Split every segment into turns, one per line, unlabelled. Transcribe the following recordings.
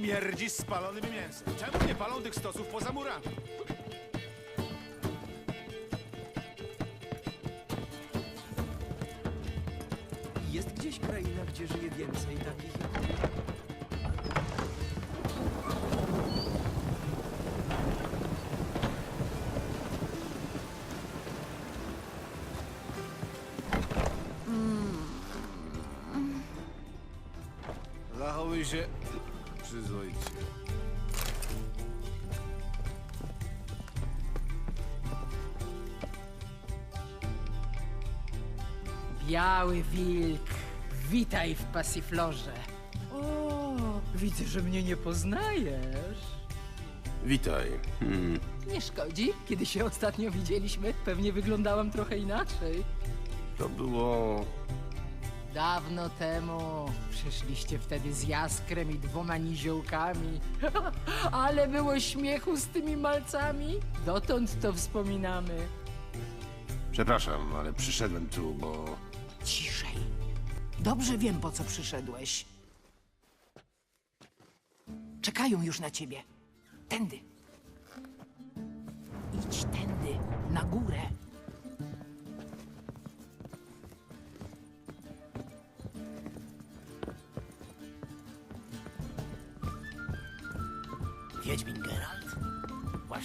śmierdzi spalonym mięsem. Czemu nie palą tych stosów poza murami?
Jest gdzieś kraina, gdzie żyje więcej takich jak ty?
Zachowuj się przyzwoicie.
Biały wilk, witaj w pasiflorze. O, widzę, że mnie nie poznajesz.
Witaj. Hmm.
Nie szkodzi, kiedy się ostatnio widzieliśmy, pewnie wyglądałam trochę inaczej.
To było.
Dawno temu przyszliście wtedy z jaskrem i dwoma niziołkami. Ale było śmiechu z tymi malcami. Dotąd to wspominamy.
Przepraszam, ale przyszedłem tu, bo.
Ciszej. Dobrze wiem, po co przyszedłeś. Czekają już na ciebie. Tędy. Idź tędy, na górę.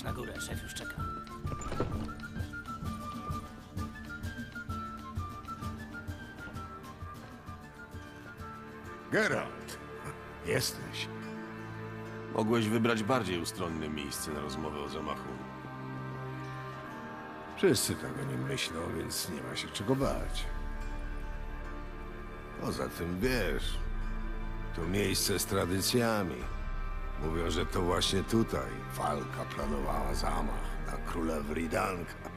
Na górę, szef już czeka.
Geralt, jesteś.
Mogłeś wybrać bardziej ustronne miejsce na rozmowę o zamachu.
Wszyscy tak o nim myślą, więc nie ma się czego bać. Poza tym wiesz, to miejsce z tradycjami. Mówią, że to właśnie tutaj walka planowała zamach na króla Wridanka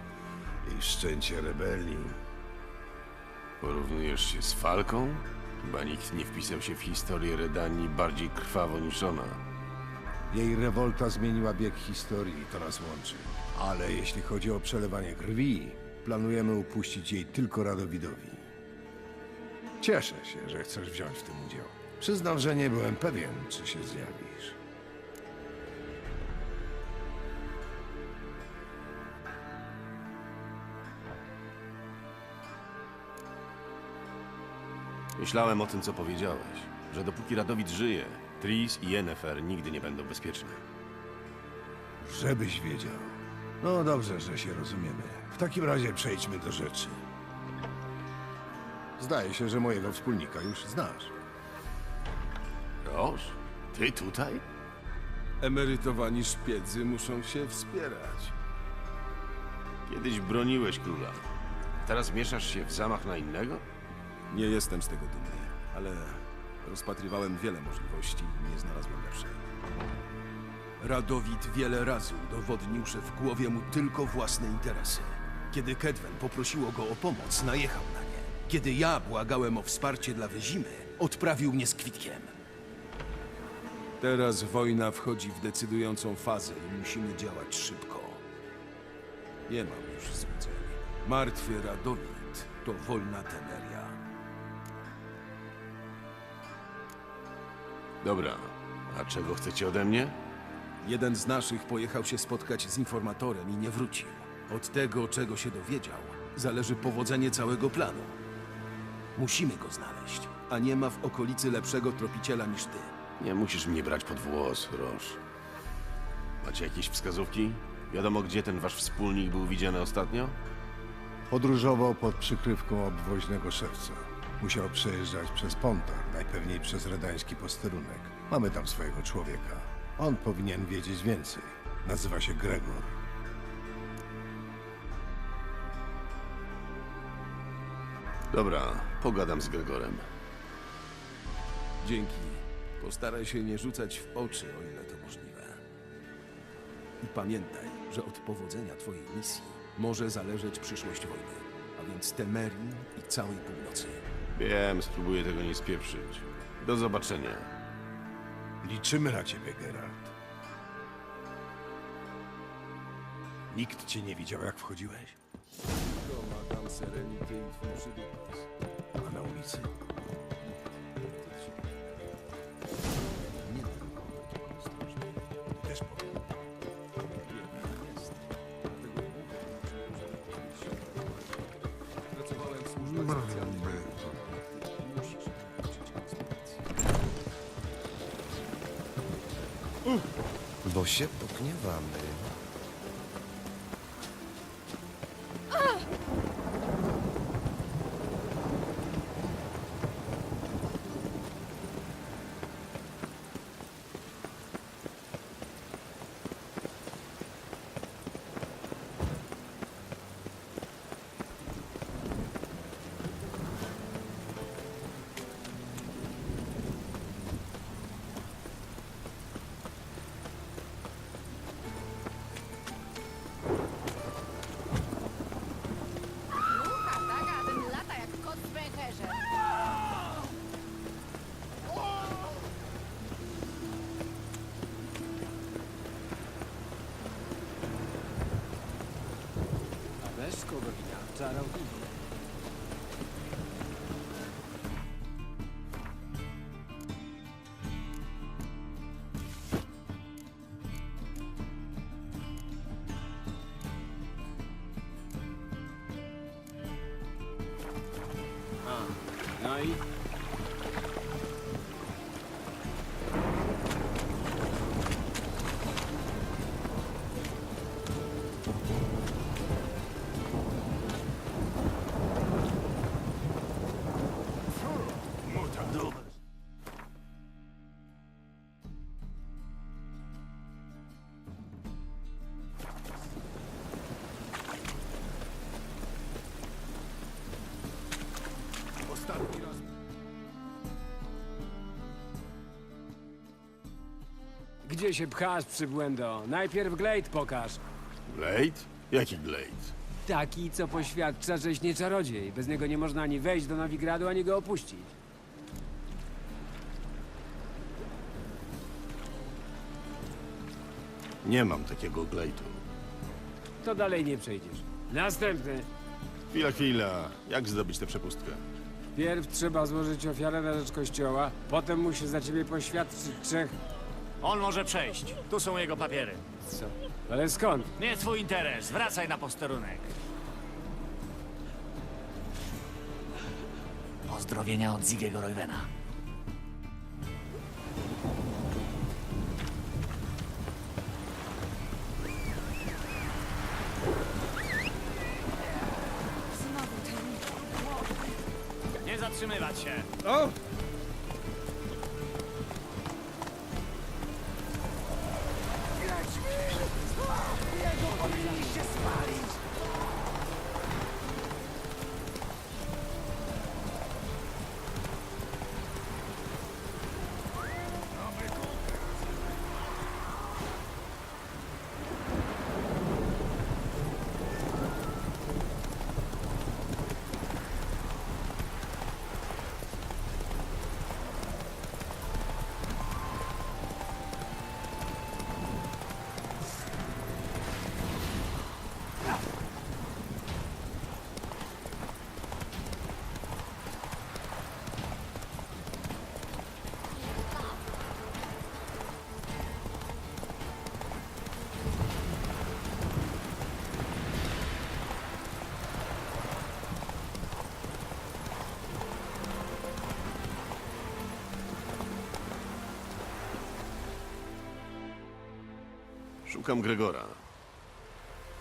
i szczęcie rebelii.
Porównujesz się z Falką? Chyba nikt nie wpisał się w historię Redanii bardziej krwawo niż ona.
Jej rewolta zmieniła bieg historii i to nas łączy. Ale jeśli chodzi o przelewanie krwi, planujemy upuścić jej tylko Radowidowi. Cieszę się, że chcesz wziąć w tym udział. Przyznam, że nie byłem pewien, czy się zjawisz.
Myślałem o tym, co powiedziałeś. Że dopóki Radowid żyje, Tris i Yennefer nigdy nie będą bezpieczne.
Żebyś wiedział. No dobrze, że się rozumiemy. W takim razie przejdźmy do rzeczy. Zdaje się, że mojego wspólnika już znasz.
Roż? Ty tutaj?
Emerytowani szpiedzy muszą się wspierać.
Kiedyś broniłeś króla. Teraz mieszasz się w zamach na innego?
Nie jestem z tego dumny, ale rozpatrywałem wiele możliwości i nie znalazłem lepszej. Radowid wiele razy udowodnił, że w głowie mu tylko własne interesy. Kiedy Kedwen poprosiło go o pomoc, najechał na nie. Kiedy ja błagałem o wsparcie dla Wyzimy, odprawił mnie z kwitkiem. Teraz wojna wchodzi w decydującą fazę i musimy działać szybko. Nie mam już złudzeń. Martwy Radowid to wolna Temeria.
Dobra. A czego chcecie ode mnie?
Jeden z naszych pojechał się spotkać z informatorem i nie wrócił. Od tego, czego się dowiedział, zależy powodzenie całego planu. Musimy go znaleźć, a nie ma w okolicy lepszego tropiciela niż ty.
Nie musisz mnie brać pod włos, Roż. Macie jakieś wskazówki? Wiadomo, gdzie ten wasz wspólnik był widziany ostatnio?
Podróżował pod przykrywką obwoźnego szewca. Musiał przejeżdżać przez Pontar, najpewniej przez redański posterunek. Mamy tam swojego człowieka. On powinien wiedzieć więcej. Nazywa się Gregor.
Dobra, pogadam z Gregorem.
Dzięki. Postaraj się nie rzucać w oczy, o ile to możliwe. I pamiętaj, że od powodzenia twojej misji może zależeć przyszłość wojny, a więc Temerii i całej północy.
Wiem, spróbuję tego nie spieprzyć. Do zobaczenia.
Liczymy na ciebie, Geralt. Nikt cię nie widział, jak wchodziłeś.
Pomagam Serenity i twój przydupas.
A na ulicy?
Też się pogniewamy.
Wina?
Gdzie się pchasz, przybłędo? Najpierw glejt pokaż.
Glade? Jaki Glade?
Taki, co poświadcza, żeś nie czarodziej. Bez niego nie można ani wejść do Nowigradu, ani go opuścić.
Nie mam takiego Glade'u.
To dalej nie przejdziesz. Następny.
Chwila, chwila. Jak zdobyć tę przepustkę?
Pierw trzeba złożyć ofiarę na rzecz kościoła, potem musi za ciebie poświadczyć trzech...
On może przejść. Tu są jego papiery.
Co? Ale skąd?
Nie twój interes. Wracaj na posterunek. Pozdrowienia od Zigiego Roywena.
Znowu ten...
Nie zatrzymywać się.
O!
Szukam Gregora.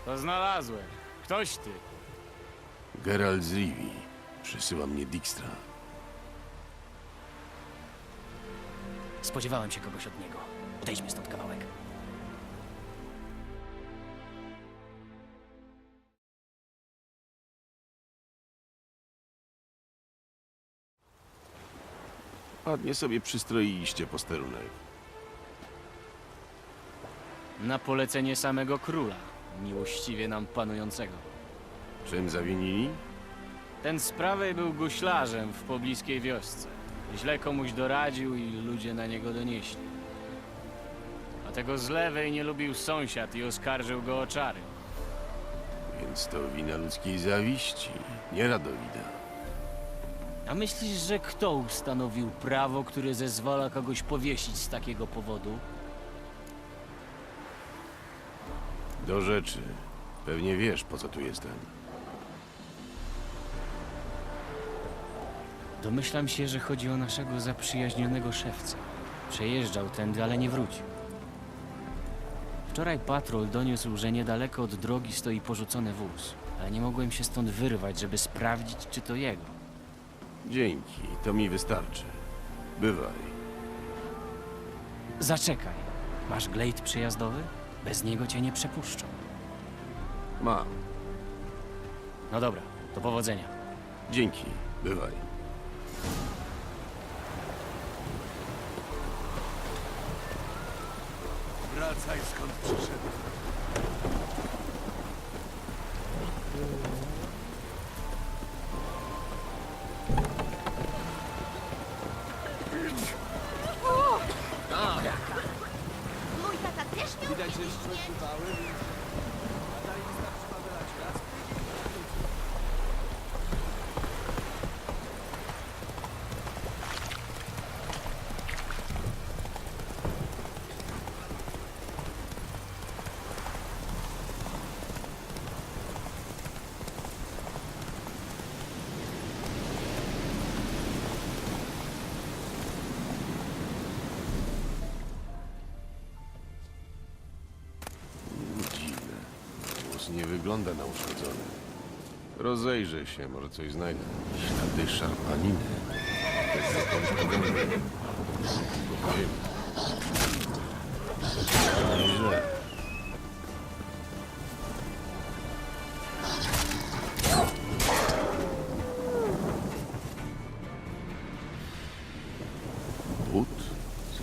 To znalazłem. Ktoś ty.
Geralt z Rivi. Przysyła mnie Dijkstra.
Spodziewałem się kogoś od niego. Odejdźmy stąd kawałek.
Ładnie sobie przystroiliście posterunek.
Na polecenie samego króla, miłościwie nam panującego.
Czym zawinili?
Ten z prawej był guślarzem w pobliskiej wiosce. Źle komuś doradził i ludzie na niego donieśli. A tego z lewej nie lubił sąsiad i oskarżył go o czary.
Więc to wina ludzkiej zawiści, nie Radowida.
A myślisz, że kto ustanowił prawo, które zezwala kogoś powiesić z takiego powodu?
Do rzeczy. Pewnie wiesz, po co tu jestem.
Domyślam się, że chodzi o naszego zaprzyjaźnionego szewca. Przejeżdżał tędy, ale nie wrócił. Wczoraj patrol doniósł, że niedaleko od drogi stoi porzucony wóz, ale nie mogłem się stąd wyrwać, żeby sprawdzić, czy to jego.
Dzięki, to mi wystarczy. Bywaj.
Zaczekaj. Masz glejt przejazdowy? Bez niego cię nie przepuszczą.
Mam.
No dobra, do powodzenia.
Dzięki. Bywaj.
Wracaj skąd przyszedł.
Hallelujah. Nie wygląda na uszkodzony. Rozejrzę się, może coś znajdę. Ślady szarpaniny. Nieźle.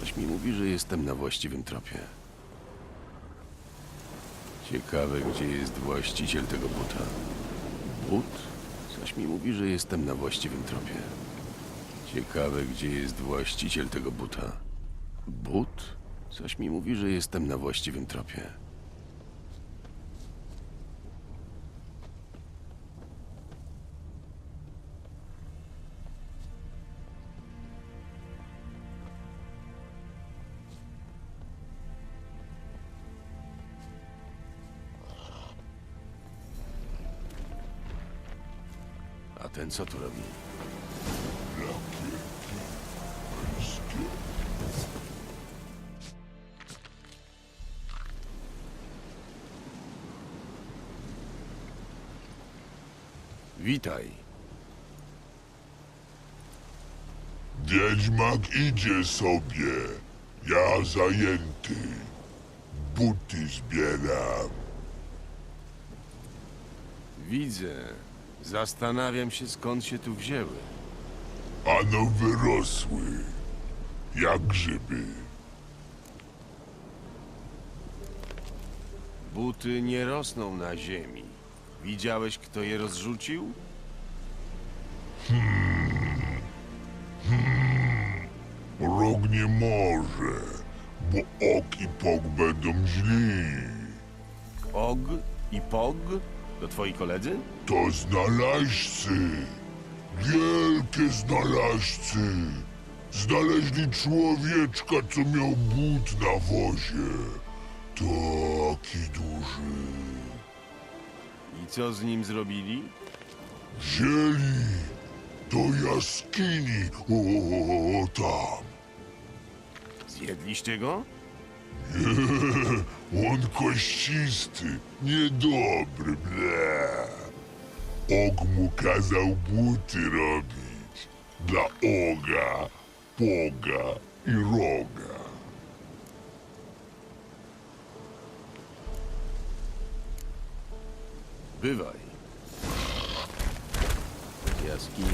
Coś mi mówi, że jestem na właściwym tropie. Ciekawe, gdzie jest właściciel tego buta. But? Coś mi mówi, że jestem na właściwym tropie. Ciekawe, gdzie jest właściciel tego buta. But? Coś mi mówi, że jestem na właściwym tropie. Ten co tu robi? Witaj.
Wiedźmak idzie sobie. Ja zajęty. Buty zbieram.
Widzę. Zastanawiam się, skąd się tu wzięły.
Ano wyrosły. Jak grzyby.
Buty nie rosną na ziemi. Widziałeś, kto je rozrzucił?
Rok nie może, bo ok i pok będą źli.
Og i Pog? To twoi koledzy?
To znalazcy. Wielkie znalazcy. Znaleźli człowieczka, co miał but na wozie. Taki duży.
I co z nim zrobili?
Wzięli do jaskini. O, o, tam.
Zjedliście go?
On kościsty, niedobry, ble. Og mu kazał buty robić. Dla oga, poga i roga.
Bywaj. Jaskinie